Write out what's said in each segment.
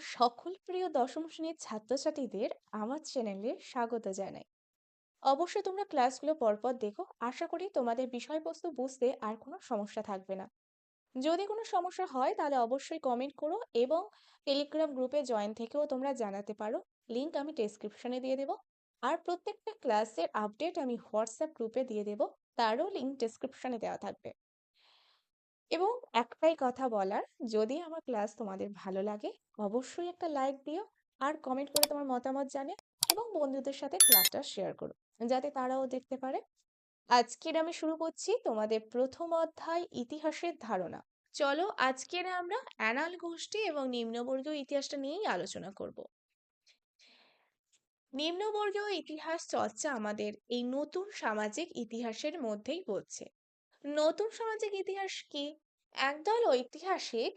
সকল প্রিয় দশম শ্রেণির ছাত্রছাত্রীদের আমার চ্যানেলে স্বাগত জানাই। অবশ্যই তোমরা ক্লাসগুলো পরপর দেখো, আশা করি তোমাদের বিষয়বস্তু বুঝতে আর কোনো সমস্যা থাকবে না। যদি কোনো সমস্যা হয় তাহলে অবশ্যই কমেন্ট করো এবং টেলিগ্রাম গ্রুপে জয়েন থেকেও তোমরা জানাতে পারো। লিংক আমি ডেসক্রিপশনে দিয়ে দেবো। আর প্রত্যেকটা ক্লাসের আপডেট আমি হোয়াটসঅ্যাপ গ্রুপে দিয়ে দেবো। তারও লিংক ডেসক্রিপশনে দেওয়া থাকবে। এবং একটাই কথা বলার, যদি আমার ক্লাস তোমাদের ভালো লাগে, অবশ্যই একটা লাইক দিও আর কমেন্ট করে তোমার মতামত জানে এবং বন্ধুদের সাথে ক্লাসটা শেয়ার করো, যাতে তারাও দেখতে পারে। আজকের আমি শুরু করছি তোমাদের প্রথম অধ্যায় ইতিহাসের ধারণা। চলো আজকের আমরা অ্যানাল গোষ্ঠী এবং নিম্নবর্গীয় ইতিহাসটা নিয়েই আলোচনা করব। নিম্নবর্গীয় ইতিহাস চর্চা আমাদের এই নতুন সামাজিক ইতিহাসের মধ্যেই পড়ছে। নতুন সামাজিক ইতিহাস কি? একদল ঐতিহাসিক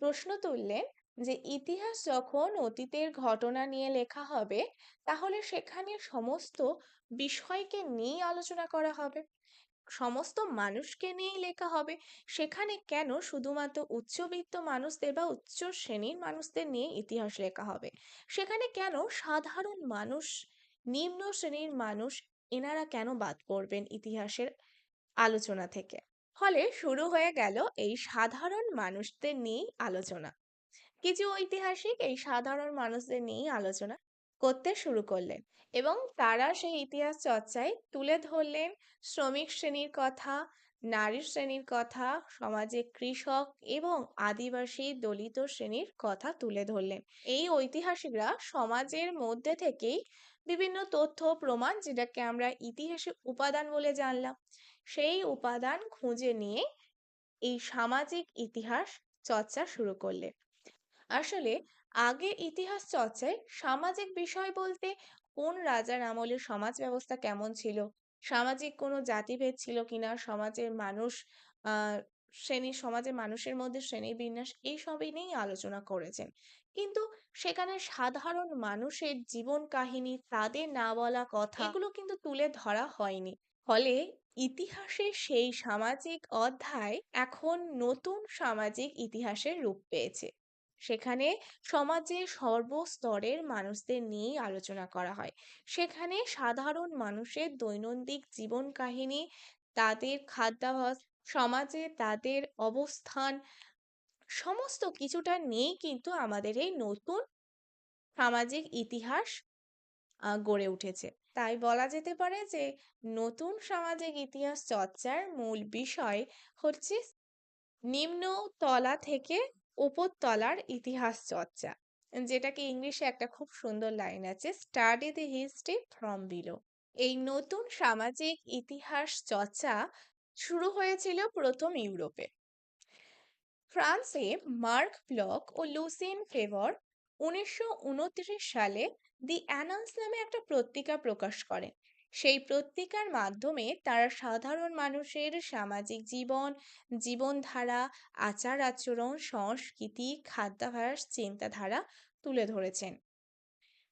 প্রশ্ন তুললেন যে ইতিহাস যখন অতীতের ঘটনা নিয়ে লেখা হবে, তাহলে সেখানে সমস্ত বিষয়কে নিয়ে আলোচনা করা হবে। সমস্ত মানুষকে নিয়েই লেখা হবে। সেখানে কেন শুধুমাত্র উচ্চবিত্ত মানুষদের বা উচ্চ শ্রেণির মানুষদের নিয়ে ইতিহাস লেখা হবে? সেখানে কেন সাধারণ মানুষ, নিম্ন শ্রেণির মানুষ, এনারা কেন বাদ পড়বেন ইতিহাসের আলোচনা থেকে। ফলে শুরু হয়ে গেল এই সাধারণ মানুষদের নিয়েই আলোচনা। কিছু ঐতিহাসিক এই সাধারণ মানুষদের নিয়েই আলোচনা করতে শুরু করলেন এবং তারা সেই ইতিহাস চর্চায় তুলে ধরলেন শ্রমিক শ্রেণির কথা, নারী শ্রেণির কথা সমাজে কৃষক এবং আদিবাসী দলিত শ্রেণির কথা তুলে ধরলেন। এই ঐতিহাসিকরা সমাজের মধ্যে থেকেই বিভিন্ন তথ্য প্রমাণ যেটাকে আমরা ইতিহাসে উপাদান বলে জানলাম। সেই উপাদান খুঁজে নিয়ে এই সামাজিক ইতিহাস চর্চা শুরু করলেন আসলে আগে ইতিহাস চর্চায় সামাজিক বিষয় বলতে কোন রাজার আমলে সমাজ ব্যবস্থা কেমন ছিল? সামাজিক কোনো জাতিভেদ ছিল কিনা? সমাজের মানুষ আহ শ্রেণি সমাজের মানুষের মধ্যে শ্রেণি বিন্যাস এইসবই নিয়েই আলোচনা করেছেন। কিন্তু সেখানে সাধারণ মানুষের জীবন কাহিনী তাদের না বলা কথা এগুলো কিন্তু তুলে ধরা হয়নি। ফলে ইতিহাসের সেই সামাজিক অধ্যায় এখন নতুন সামাজিক ইতিহাসের রূপ পেয়েছে। সেখানে সমাজের সর্বস্তরের মানুষদের নিয়েই আলোচনা করা হয়। সেখানে সাধারণ মানুষের দৈনন্দিন জীবন কাহিনী, তাদের খাদ্যাভ্যাস সমাজে তাদের অবস্থান, সমস্ত কিছুটা নিয়েই কিন্তু আমাদের এই নতুন সামাজিক ইতিহাস গড়ে উঠেছে। তাই বলা যেতে পারে যে নতুন সামাজিক ইতিহাস চর্চার মূল বিষয় হচ্ছে নিম্ন তলা থেকে উপরতলার ইতিহাস চর্চা, যেটাকে ইংলিশে একটা খুব সুন্দর লাইন আছে study the history from below এই নতুন সামাজিক ইতিহাস চর্চা শুরু হয়েছিল প্রথম ইউরোপে। ফ্রান্সে মার্ক ব্লক ও লুসিন ফেভর উনিশশো সালে দি অ্যানান্স নামে একটা পত্রিকা প্রকাশ করেন সেই পত্রিকার মাধ্যমে তারা সাধারণ মানুষের সামাজিক জীবন, জীবনধারা, আচার আচরণ, সংস্কৃতি খাদ্যাভ্যাস চিন্তাধারা তুলে ধরেছেন।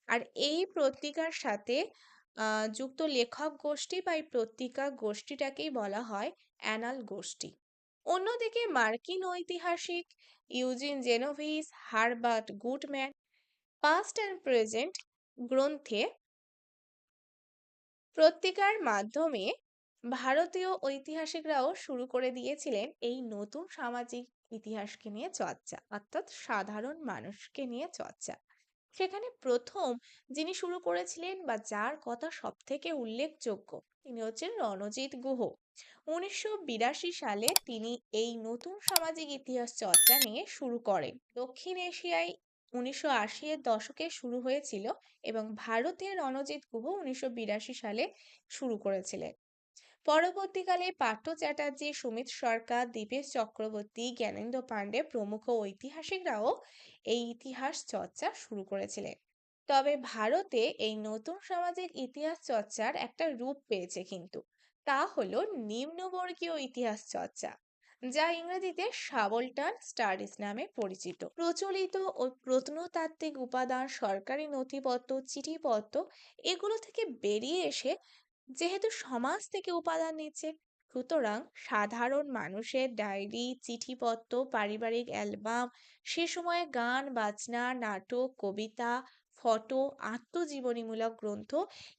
আর এই পত্রিকার সাথে যুক্ত লেখক গোষ্ঠী বা এই পত্রিকা গোষ্ঠীটাকেই বলা হয় অ্যানাল গোষ্ঠী। অন্যদিকে মার্কিন ঐতিহাসিক Eugene Genovese, Herbert Gutman Past and Present গ্রন্থে পত্রিকার মাধ্যমে ভারতীয় ঐতিহাসিকরাও শুরু করে দিয়েছিলেন এই নতুন সামাজিক ইতিহাসকে নিয়ে চর্চা, অর্থাৎ সাধারণ মানুষকে নিয়ে চর্চা। সেখানে প্রথম যিনি শুরু করেছিলেন বা যার কথা সব থেকে উল্লেখযোগ্য তিনি হচ্ছেন রণজিৎ গুহ। উনিশশো বিরাশি সালে তিনি এই নতুন সামাজিক ইতিহাস চর্চা নিয়ে শুরু করেন। দক্ষিণ এশিয়ায় উনিশশো এর দশকে শুরু হয়েছিল এবং ভারতের রণজিৎ গুহ উনিশশো বিরাশি সালে শুরু করেছিলেন। পরবর্তীকালে পার্থ চ্যাটার্জি, সুমিত সরকার, দীপেশ চক্রবর্তী, জ্ঞানেন্দ্র পাণ্ডে প্রমুখ ঐতিহাসিকরাও এই ইতিহাস চর্চা শুরু করেছিলেন। তবে ভারতে এই নতুন সামাজিক ইতিহাস চর্চার একটা রূপ পেয়েছে কিন্তু। তা হলো নিম্নবর্গীয় ইতিহাস চর্চা। যা ইংরেজিতে সাবলটান স্টাডিজ নামে পরিচিত। প্রচলিত ও প্রত্নতাত্ত্বিক উপাদান, সরকারি নথিপত্র, চিঠিপত্র, এগুলো থেকে বেরিয়ে এসে যেহেতু সমাজ থেকে উপাদান নিচ্ছে, সুতরাং সাধারণ মানুষের ডায়েরি, চিঠিপত্র, পারিবারিক অ্যালবাম, সে সময়ে গান, বাজনা, নাটক, কবিতা, ফটো, আত্মজীবনীমূলক গ্রন্থ,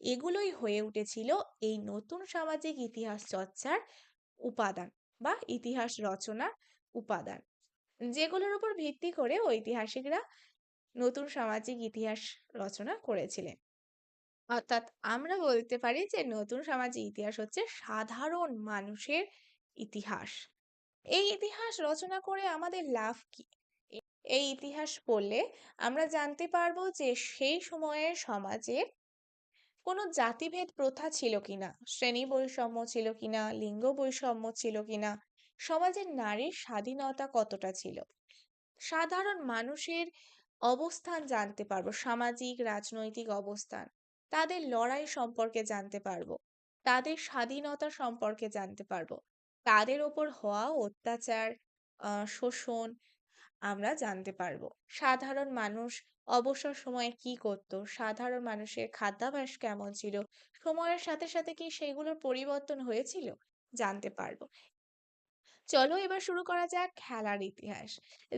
এগুলোই হয়ে উঠেছিল এই নতুন সামাজিক ইতিহাস চর্চার উপাদান। বা ইতিহাস রচনার উপাদান। যেগুলোর উপর ভিত্তি করে ঐতিহাসিকরা নতুন সামাজিক ইতিহাস রচনা করেছিলেন। অর্থাৎ আমরা বলতে পারি যে নতুন সামাজিক ইতিহাস হচ্ছে সাধারণ মানুষের ইতিহাস। এই ইতিহাস রচনা করে আমাদের লাভ কি? এই ইতিহাস পড়লে আমরা জানতে পারব যে সেই সময়ের সমাজে কোনো জাতিভেদ প্রথা ছিল কিনা? শ্রেণি বৈষম্য ছিল কিনা? লিঙ্গ বৈষম্য ছিল কিনা? সমাজের নারীর স্বাধীনতা কতটা ছিল? সাধারণ মানুষের অবস্থান জানতে পারব, সামাজিক, রাজনৈতিক অবস্থান। তাদের লড়াই সম্পর্কে জানতে পারব, তাদের স্বাধীনতা সম্পর্কে জানতে পারব। তাদের ওপর হওয়া অত্যাচার শোষণ আমরা জানতে পারব। সাধারণ মানুষ অবসর সময়ে কি করত? সাধারণ মানুষের খাদ্যাভ্যাস কেমন ছিল? সময়ের সাথে সাথে কি সেগুলোর পরিবর্তন হয়েছিল? জানতে পারব। চলো এবার শুরু করা যাক খেলার ইতিহাস।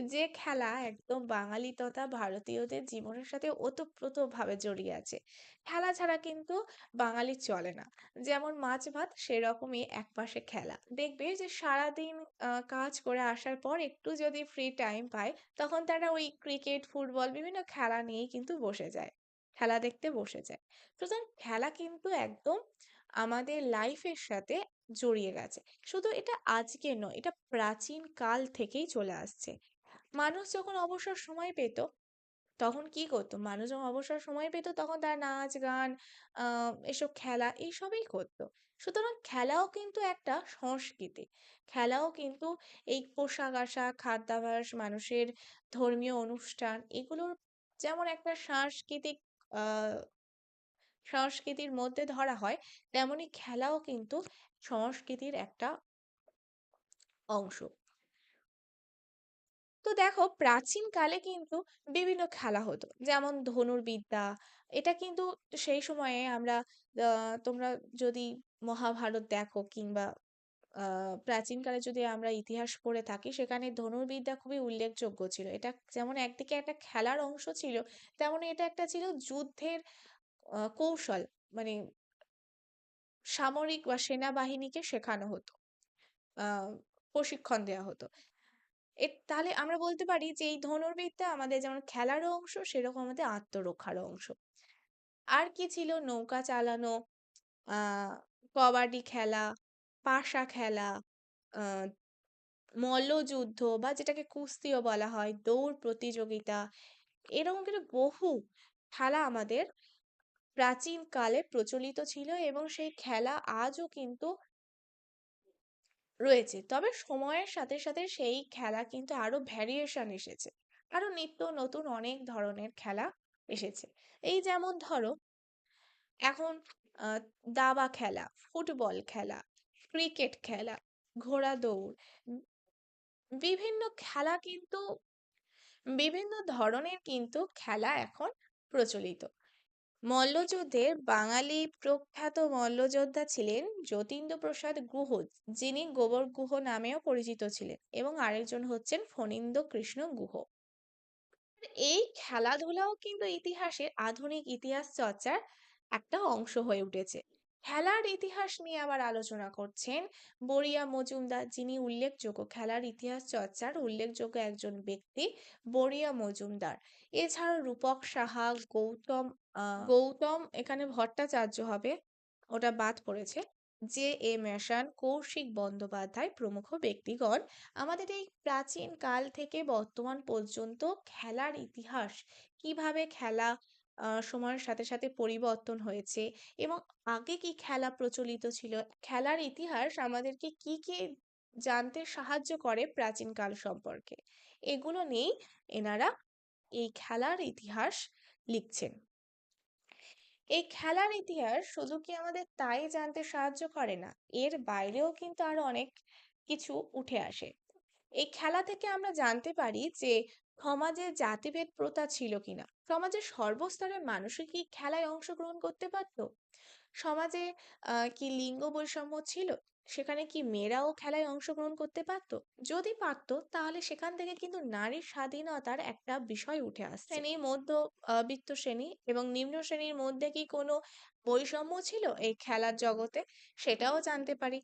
যে খেলা একদম বাঙালি তথা ভারতীয়দের জীবনের সাথে ওতপ্রোতভাবে জড়িয়ে আছে। খেলা ছাড়া কিন্তু বাঙালি চলে না। যেমন মাছ ভাত, সেরকমই একপাশে খেলা। দেখবে যে সারাদিন কাজ করে আসার পর একটু যদি ফ্রি টাইম পায়, তখন তারা ওই ক্রিকেট ফুটবল বিভিন্ন খেলা নিয়েই কিন্তু বসে যায়। খেলা দেখতে বসে যায়। সুতরাং খেলা কিন্তু একদম আমাদের লাইফের সাথে জড়িয়ে গেছে। শুধু এটা আজকে নয়, এটা প্রাচীন কাল থেকেই চলে আসছে। মানুষ যখন অবসর সময় পেত, তখন কি করতো? মানুষ যখন অবসর সময় পেত, তখন তার নাচ, গান এসব খেলা এইসবই করতো। সুতরাং খেলাও কিন্তু একটা সংস্কৃতি। খেলাও কিন্তু এই পোশাক আশাক খাদ্যাভ্যাস মানুষের ধর্মীয় অনুষ্ঠান, এগুলোর যেমন একটা সাংস্কৃতিক সংস্কৃতির মধ্যে ধরা হয়, তেমনি খেলাও কিন্তু সংস্কৃতির একটা অংশ। তো দেখো, প্রাচীন কালে কিন্তু বিভিন্ন খেলা হতো। যেমন ধনুর্বিদ্যা, এটা কিন্তু সেই সময়ে আমরা তোমরা যদি মহাভারত দেখো কিংবা প্রাচীনকালে যদি আমরা ইতিহাস পড়ে থাকি, সেখানে ধনুর্বিদ্যা খুবই উল্লেখযোগ্য ছিল। এটা যেমন একদিকে একটা খেলার অংশ ছিল তেমন এটা একটা ছিল যুদ্ধের কৌশল। মানে সামরিক বা সেনাবাহিনীকে শেখানো হতো প্রশিক্ষণ দেওয়া হতো। এর তাহলে আমরা বলতে পারি যে, এই ধনুর্বিদ্যা আমাদের যেমন খেলারও অংশ, সেরকম আমাদের আত্মরক্ষারও অংশ। আর কি ছিল? নৌকা চালানো কবাডি খেলা, পাশা খেলা মল্লযুদ্ধ বা যেটাকে কুস্তিও বলা হয়, দৌড় প্রতিযোগিতা, এরকম কিন্তু বহু খেলা আমাদের প্রাচীন কালে প্রচলিত ছিল এবং সেই খেলা আজও কিন্তু রয়েছে। তবে সময়ের সাথে সাথে সেই খেলা কিন্তু আরও ভ্যারিয়েশন এসেছে। আরও নিত্য নতুন অনেক ধরনের খেলা এসেছে। এই যেমন ধরো, এখন দাবা খেলা, ফুটবল খেলা, ক্রিকেট খেলা, ঘোড়া দৌড়, বিভিন্ন খেলা কিন্তু, বিভিন্ন ধরনের কিন্তু খেলা এখন প্রচলিত। মল্লযুদ্ধে বাঙালি প্রখ্যাত মল্লযোদ্ধা ছিলেন যতীন্দ্রপ্রসাদ গুহ, যিনি গোবর গুহ নামেও পরিচিত ছিলেন এবং আরেকজন হচ্ছেন ফণীন্দ্র কৃষ্ণ গুহ। এই খেলাধুলাও কিন্তু ইতিহাসের আধুনিক ইতিহাস চর্চার একটা অংশ হয়ে উঠেছে। খেলার ইতিহাস নিয়ে আবার আলোচনা করছেন বরিয়া মজুমদার। যিনি উল্লেখযোগ্য খেলার ইতিহাস চর্চার উল্লেখযোগ্য একজন ব্যক্তি বরিয়া মজুমদার। এছাড়াও রূপক সাহা, গৌতম গৌতম, এখানে ভট্টাচার্য হবে, ওটা বাদ পড়েছে। জে এ মেশান কৌশিক বন্দ্যোপাধ্যায় প্রমুখ ব্যক্তিগণ। আমাদের এই প্রাচীন কাল থেকে বর্তমান পর্যন্ত খেলার ইতিহাস কীভাবে খেলা সময়ের সাথে সাথে পরিবর্তন হয়েছে এবং আগে কি খেলা প্রচলিত ছিল? খেলার ইতিহাস আমাদেরকে কি কি জানতে সাহায্য করে প্রাচীন কাল সম্পর্কে? এগুলো নিয়েই এনারা এই খেলার ইতিহাস লিখছেন। এই খেলার ইতিহাস শুধু কি আমাদের তাই জানতে সাহায্য করে না, এর বাইরেও কিন্তু আরও অনেক কিছু উঠে আসে। এই খেলা থেকে আমরা জানতে পারি যে সমাজে জাতিভেদ প্রথা ছিল কিনা সমাজের সর্বস্তরের মানুষই কি খেলায় অংশগ্রহণ করতে পারতো? সমাজে কি লিঙ্গ বৈষম্য ছিল? সেখানে কি মেয়েরাও খেলায় অংশগ্রহণ করতে পারতো? যদি পারতো তাহলে সেখান থেকে কিন্তু নারীর স্বাধীনতার একটা বিষয় উঠে আসছে। শ্রেণি মধ্যবিত্ত শ্রেণি এবং নিম্ন শ্রেণির মধ্যে কি কোনো বৈষম্য ছিল এই খেলার জগতে? সেটাও জানতে পারি।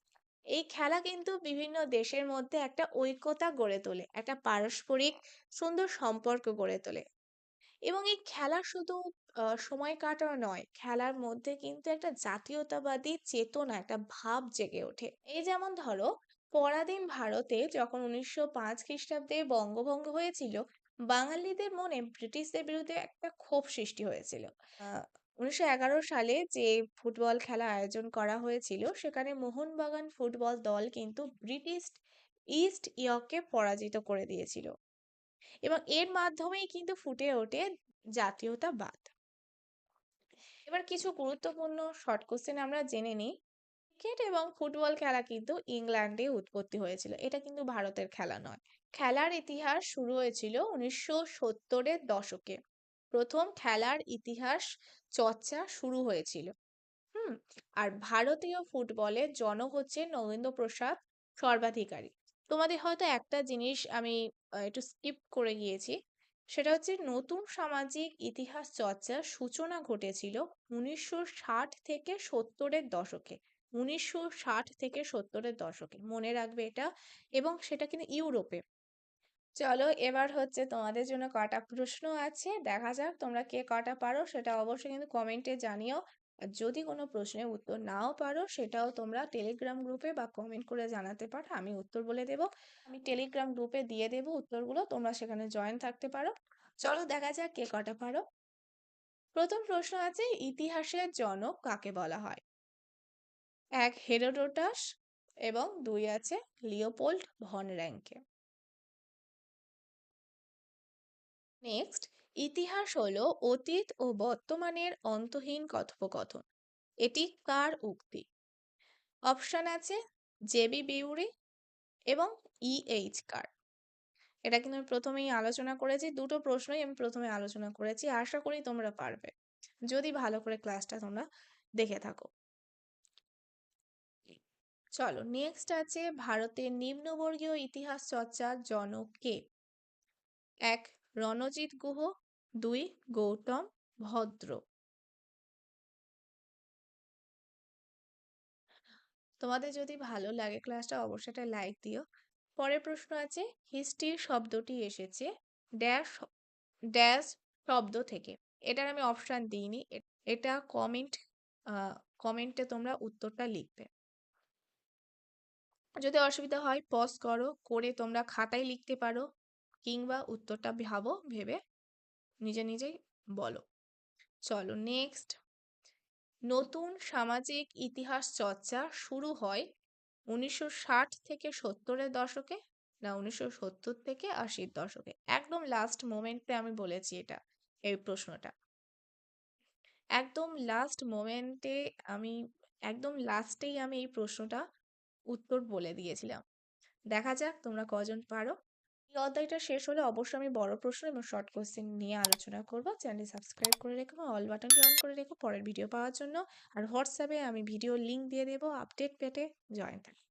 এই খেলা কিন্তু বিভিন্ন দেশের মধ্যে একটা ঐক্যতা গড়ে তোলে একটা পারস্পরিক সুন্দর সম্পর্ক গড়ে তোলে। এবং এই খেলা শুধু সময় কাটানো নয়, খেলার মধ্যে কিন্তু একটা জাতীয়তাবাদী চেতনা, একটা ভাব জেগে ওঠে। এই যেমন ধরো, পরাধীন ভারতে যখন উনিশশো পাঁচ খ্রিস্টাব্দে বঙ্গভঙ্গ হয়েছিল, বাঙালিদের মনে ব্রিটিশদের বিরুদ্ধে একটা ক্ষোভ সৃষ্টি হয়েছিল। উনিশশো এগারো সালে যে ফুটবল খেলা আয়োজন করা হয়েছিল, সেখানে মোহনবাগান ফুটবল দল কিন্তু ব্রিটিশ ইস্ট ইয়র্ককে পরাজিত করে দিয়েছিল। এবং এর মাধ্যমেই কিন্তু ফুটে ওঠে জাতীয়তাবাদ এবার কিছু গুরুত্বপূর্ণ শর্ট কোশ্চেন আমরা জেনে নিই। ক্রিকেট এবং ফুটবল খেলা কিন্তু ইংল্যান্ডে উৎপত্তি হয়েছিল। এটা কিন্তু ভারতের খেলা নয়। খেলার ইতিহাস শুরু হয়েছিল উনিশশো সত্তরের দশকে। প্রথম খেলার ইতিহাস চর্চা শুরু হয়েছিল। হুম, আর ভারতীয় ফুটবলের জনক হচ্ছে নগেন্দ্র প্রসাদ সর্বাধিকারী। তোমাদের হয়তো একটা জিনিস আমি একটু স্কিপ করে গিয়েছি। সেটা হচ্ছে নতুন সামাজিক ইতিহাস চর্চার সূচনা ঘটেছিল উনিশশো ষাট থেকে সত্তরের দশকে। উনিশশো ষাট থেকে সত্তরের দশকে, মনে রাখবে এটা। এবং সেটা কিন্তু ইউরোপে। চলো এবার হচ্ছে তোমাদের জন্য কটা প্রশ্ন আছে, দেখা যাক তোমরা কে কটা পারো, সেটা অবশ্যই কিন্তু কমেন্টে জানিও। আর যদি কোনো প্রশ্নের উত্তর নাও পারো, সেটাও তোমরা টেলিগ্রাম গ্রুপে বা কমেন্ট করে জানাতে পারো। আমি উত্তর বলে দেব। আমি টেলিগ্রাম গ্রুপে দিয়ে দেব উত্তরগুলো। তোমরা সেখানে জয়েন থাকতে পারো। চলো দেখা যাক কে কটা পারো। প্রথম প্রশ্ন আছে, ইতিহাসের জনক কাকে বলা হয়? এক, হেরোডোটাস এবং দুই আছে, লিওপোল্ড ভন র্যাঙ্কে। নেক্সট ইতিহাস হলো অতীত ও বর্তমানের অন্তহীন কথোপকথন। এটি কার উক্তি? অপশন আছে জেবি বিউরি এবং ই এইচ কার। এটা কিন্তু আমি প্রথমেই আলোচনা করেছি, দুটো প্রশ্নই আমি প্রথমে আলোচনা করেছি, আশা করি তোমরা পারবে। যদি ভালো করে ক্লাসটা তোমরা দেখে থাকো। চলো নেক্সট আছে ভারতের নিম্নবর্গীয় ইতিহাস চর্চার জনক কে? এক, রণজিৎ গুহ দুই গৌতম ভদ্র। তোমাদের যদি ভালো লাগে ক্লাসটা অবশ্যই একটা লাইক দিও। পরের প্রশ্ন আছে হিস্ট্রি শব্দটি এসেছে ড্যাশ ড্যাশ শব্দ থেকে। এটার আমি অপশান দিইনি। এটা কমেন্ট কমেন্টে তোমরা উত্তরটা লিখবে। যদি অসুবিধা হয় পজ করো, করে তোমরা খাতায় লিখতে পারো, কিংবা উত্তরটা ভাবো, ভেবে নিজে নিজেই বলো। চলো নেক্সট নতুন সামাজিক ইতিহাস চর্চা শুরু হয় উনিশশো ষাট থেকে সত্তরের দশকে না উনিশশো সত্তর থেকে আশির দশকে। একদম লাস্ট মোমেন্টে আমি বলেছি এটা, এই প্রশ্নটা। একদম লাস্ট মোমেন্টে আমি, একদম লাস্টেই আমি এই প্রশ্নটা উত্তর বলে দিয়েছিলাম। দেখা যাক তোমরা কজন পারো। অধ্যায়টা শেষ হলে অবশ্যই আমি বড় প্রশ্ন এবং শর্ট কোশ্চেন নিয়ে আলোচনা করব। চ্যানেল সাবস্ক্রাইব করে রেখো, অল বাটনটি অন করে রেখো। পরের ভিডিও পাওয়ার জন্য। আর হোয়াটসঅ্যাপে আমি ভিডিও লিঙ্ক দিয়ে দেবো। আপডেট পেতে জয়েন থাকো।